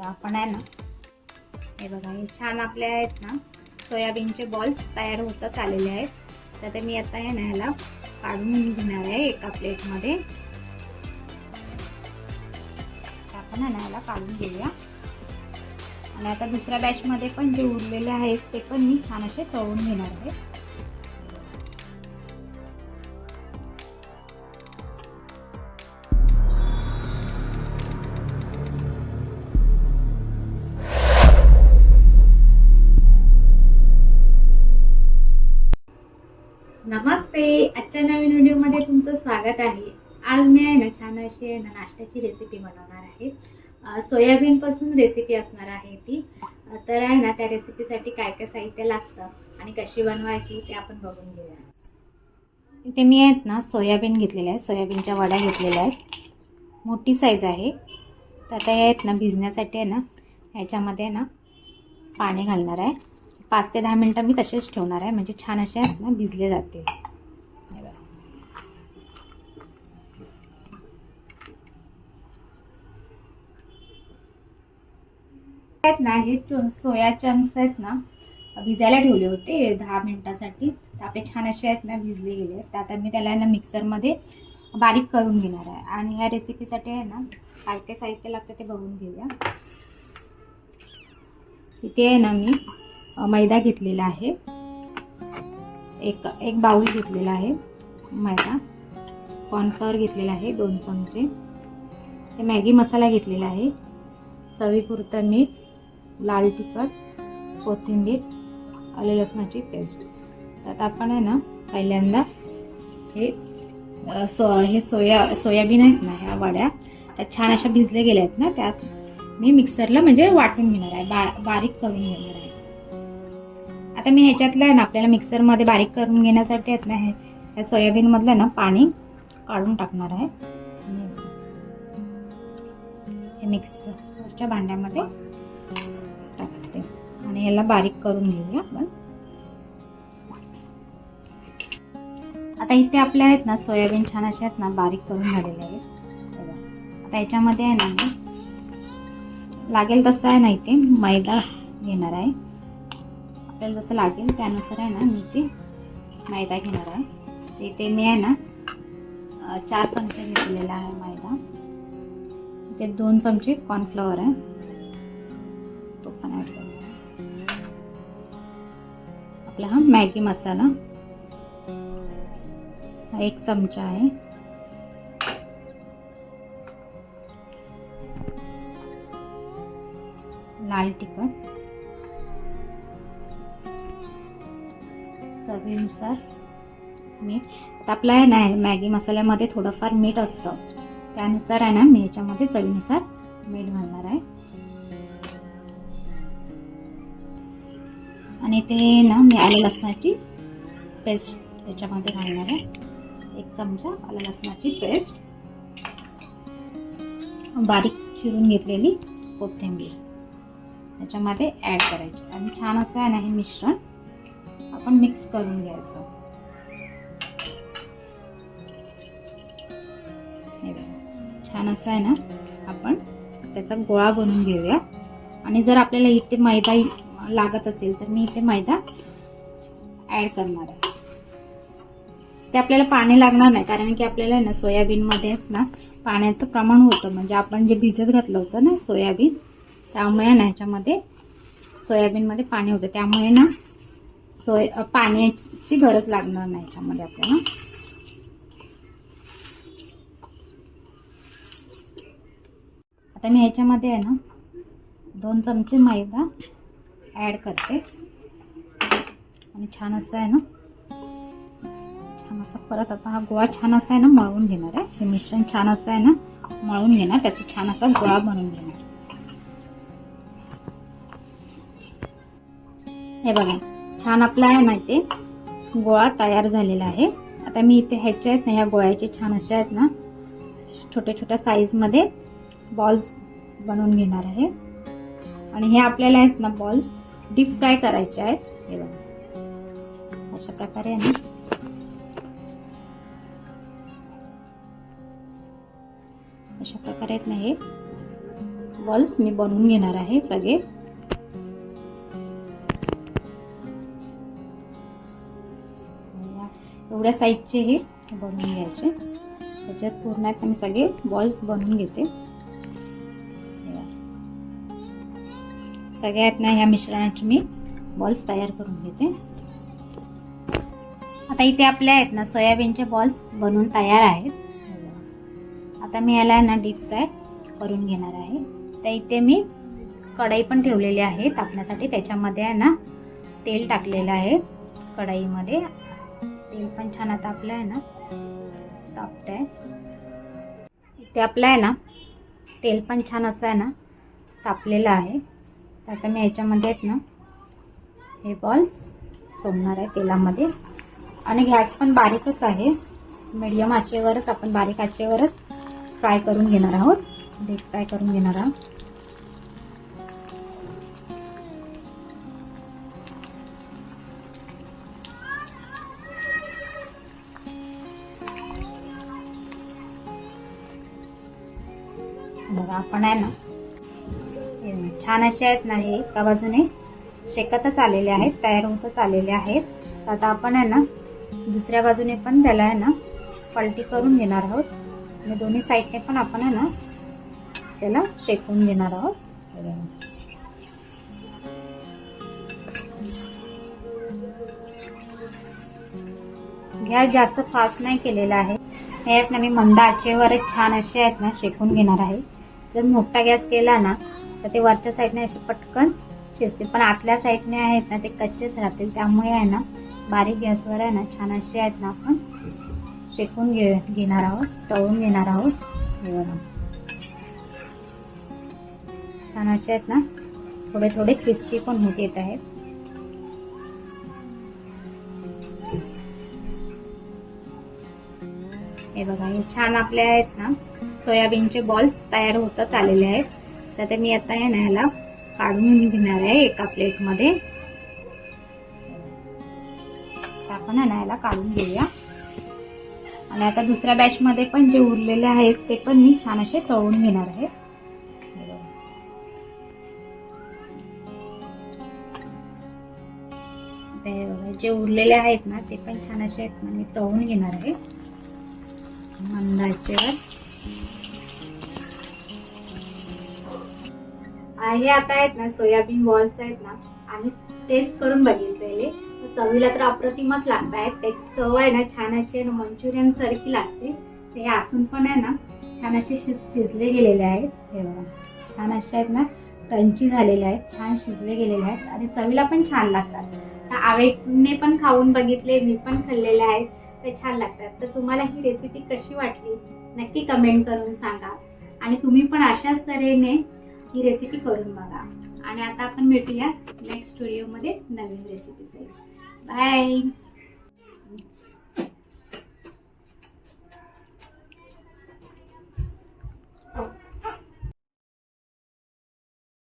बघा आपण आहे ना. हे बघा हे छान आपले आहेत ना. सोयाबीनचे बॉल्स तयार होतच आलेले आहेत. तर ते मी आता हे ना ह्याला काढून घेणार आहे एका प्लेटमध्ये आपण आहे ना ह्याला काढून घेऊया. आणि आता दुसऱ्या बॅचमध्ये पण जे उरलेले आहेत ते पण मी छान असे तळून घेणार आहे. नमस्ते. आजच्या नवीन व्हिडिओमध्ये तुमचं स्वागत आहे. आज मी आहे ना छान अशी आहे ना नाश्त्याची रेसिपी बनवणार आहे. सोयाबीनपासून रेसिपी असणार आहे ती. तर आहे ना त्या रेसिपीसाठी काय काय साहित्य लागतं आणि कशी बनवायची ते आपण बघून घेऊया. इथे मी आहेत ना सोयाबीन घेतलेल्या आहे. सोयाबीनच्या वड्या घेतलेल्या आहेत. मोठी साईज आहे. तर आता हे आहेत ना भिजण्यासाठी आहे ना ह्याच्यामध्ये ना पाणी घालणार आहे. पाच ते दहा मिनटं मी तसेच ठेवणार आहे. म्हणजे छान असे आहेत ना भिजले जातील हे बघा. आहेत ना हे सोया चंक्स आहेत ना भिजायला ठेवले होते दहा मिनिटासाठी. तापे आपले छान असे आहेत ना भिजले गेले आहेत. तर आता मी त्याला ना मिक्सरमध्ये बारीक करून घेणार आहे. आणि ह्या रेसिपीसाठी आहे ना काय काय साहित्य लागतं ते बघून घेऊया. इथे आहे ना मी मैदा घेतलेला आहे. एक एक बाऊल घेतलेला आहे मैदा. कॉर्नफ्लॉवर घेतलेला आहे दोन चमचे. मॅगी मसाला घेतलेला आहे. चवीपुरतं मीठ लाल तिखट कोथिंबीर आले लसणाची पेस्ट. तर आता आपण आहे ना पहिल्यांदा हे सो हे सोया सोयाबीन आहेत ना ह्या वड्या त्या छान अशा भिजले गेल्या आहेत ना त्यात मी मिक्सरला म्हणजे वाटून घेणार आहे बा बारीक करून घेणार आहे. आता मी ह्याच्यातलं आहे ना आपल्याला मिक्सरमध्ये बारीक करून घेण्यासाठी आहेत ना हे ह्या सोयाबीनमधलं ना पाणी काढून टाकणार आहे. हे मिक्सरच्या भांड्यामध्ये आणि याला बारीक करून घेऊया आपण. आता इथे आपल्या आहेत ना सोयाबीन छान अशा आहेत ना बारीक करून झालेले आहेत. आता याच्यामध्ये आहे ना लागेल तसं आहे ना इथे मैदा घेणार आहे. आपल्याला जसं लागेल त्यानुसार आहे ना मी ते मैदा घेणार आहे. इथे मी आहे ना चार चमचे घेतलेला आहे मैदा. इथे दोन चमचे कॉर्नफ्लॉवर आहे. आपला हा मॅगी मसाला. हा एक चमचा आहे. लाल तिखट. चवीनुसार मीठ. आपला आपलं आहे ना मॅगी मसाल्यामध्ये थोडंफार मीठ असतं. त्यानुसार आहे ना मी याच्यामध्ये चवीनुसार मीठ घालणार आहे. आणि ते ना मी आलं लसणाची पेस्ट याच्यामध्ये घालणार आहे. एक चमचा आलं लसणाची पेस्ट बारीक चिरून घेतलेली कोथिंबीर. त्याच्यामध्ये ॲड करायची. आणि छान असं आहे ना हे मिश्रण. आपण मिक्स करून घ्यायचं. हे बघा. छान असं आहे ना आपण त्याचा गोळा बनवून घेऊया. आणि जर आपल्याला इथे मैदा लागत असेल तर मी इथे मैदा ॲड करणार आहे. ते आपल्याला पाणी लागणार नाही कारण की आपल्याला आहे ना सोयाबीनमध्ये ना पाण्याचं प्रमाण होतं. म्हणजे आपण जे भिजत घातलं होतं ना सोयाबीन त्यामुळे ना ह्याच्यामध्ये सोयाबीनमध्ये पाणी होतं. त्यामुळे ना सोय पाण्याची गरज लागणार नाही ह्याच्यामध्ये आपल्याला. आता मी ह्याच्यामध्ये आहे ना दोन चमचे मैदा ॲड करते. आणि छान असं आहे ना? छान असं परत आता हा गोळा छान असा आहे ना मळवून घेणार आहे. हे मिश्रण छान असं आहे ना मळून घेणार. त्याचा छान असा गोळा बनवून घेणार. हे बघा छान आपला आहे ना इथे गोळा तयार झालेला आहे. आता मी इथे ह्याचे आहेत ना ह्या गोळ्याचे छान असे आहेत ना छोट्या छोट्या साईजमध्ये बॉल्स बनवून घेणार आहे. आणि हे आपल्याला आहेत ना बॉल्स डीप फ्राय करायचे आहेत. हे बघा. अशा प्रकारे आहे अशा प्रकारे आहेत ना हे. बॉल्स मी बनवून घेणार आहे सगळे. एवढ्या साईजचे हे बनवून घ्यायचे. त्याच्यात पूर्ण आहेत मी सगळे बॉल्स बनवून घेते. सगळ्यात ना ह्या मिश्रणाचे मी बॉल्स तयार करून घेते. आता इथे आपल्या आहेत ना सोयाबीनचे बॉल्स बनवून तयार आहेत. आता मी याला ना डीप फ्राय करून घेणार आहे. तर इथे मी कढई पण ठेवलेली आहे तापण्यासाठी त्याच्यामध्ये आहे ना तेल टाकलेलं आहे कढईमध्ये. तेल पण छान आता आपलं आहे ना तापत आहे इथे आपलं आहे ना तेल पण छान असं आहे ना तापलेलं आहे. तर आता मी ह्याच्यामध्ये आहेत ना हे बॉल्स सोडणार आहे तेलामध्ये. आणि गॅस पण बारीकच आहे. मीडियम आचेवरच आपण बारीक आचेवरच फ्राय करून घेणार आहोत. डीप फ्राय करून घेणार आहोत. बघा आपण आहे ना ना, छान असे आहेत ना हे. एका बाजूने शेकतच आलेले आहेत तयार होतच आलेले आहेत. तर आता आपण आहे ना दुसऱ्या बाजूने पण त्याला आहे ना पलटी करून घेणार आहोत. आणि दोन्ही साईडने पण आपण आहे ना त्याला शेकून घेणार आहोत. गॅस जास्त फास्ट नाही केलेला आहे. हे आहेत ना मी मंद आचेवरच छान असे आहेत ना शेकून घेणार आहे. जर मोठा गॅस केला ना तर ते वरच्या साईडने असे पटकन शिजते पण आतल्या साईडने आहेत ना ते कच्चेच राहतील. त्यामुळे आहे ना बारीक गॅसवर आहे ना छान असे आहेत ना आपण शेकून घे घेणार आहोत तळून घेणार आहोत. छान असे आहेत ना थोडे थोडे क्रिस्पी पण होत येत आहेत. हे बघा हे छान आपले आहेत ना सोयाबीनचे बॉल्स तयार होतच आलेले आहेत. तर ते मी आता आहे ना ह्याला काढून घेणार आहे एका प्लेटमध्ये. तर आपण आहे ना ह्याला काढून घेऊया. आणि आता दुसऱ्या बॅचमध्ये पण जे उरलेले आहेत ते पण मी छान असे तळून घेणार आहे. हे जे उरलेले आहेत ना ते पण छान असे आहेत ना मी तळून घेणार आहे. मंदाचे हे आता आहेत ना सोयाबीन बॉल्स आहेत ना आम्ही टेस्ट करून बघितलेले तर चवीला तर अप्रतिमच लागत आहेत. त्याची चव आहे ना छान अशी आहे ना मंचुरियन सारखी लागते. ते आतून पण आहे ना छान असे शिज शिजले गेलेले आहेत. हे बघा छान असे आहेत ना क्रंची झालेले आहेत छान शिजले गेलेले आहेत आणि चवीला पण छान लागतात. तर आवेने पण खाऊन बघितले मी पण खाल्लेले आहेत ते छान लागतात. तर तुम्हाला ही रेसिपी कशी वाटली नक्की कमेंट करून सांगा. आणि तुम्ही पण अशाच तऱ्हेने ही रेसिपी करून बघा. आणि आता आपण भेटूया नेक्स्ट व्हिडिओमध्ये नवीन रेसिपी बाय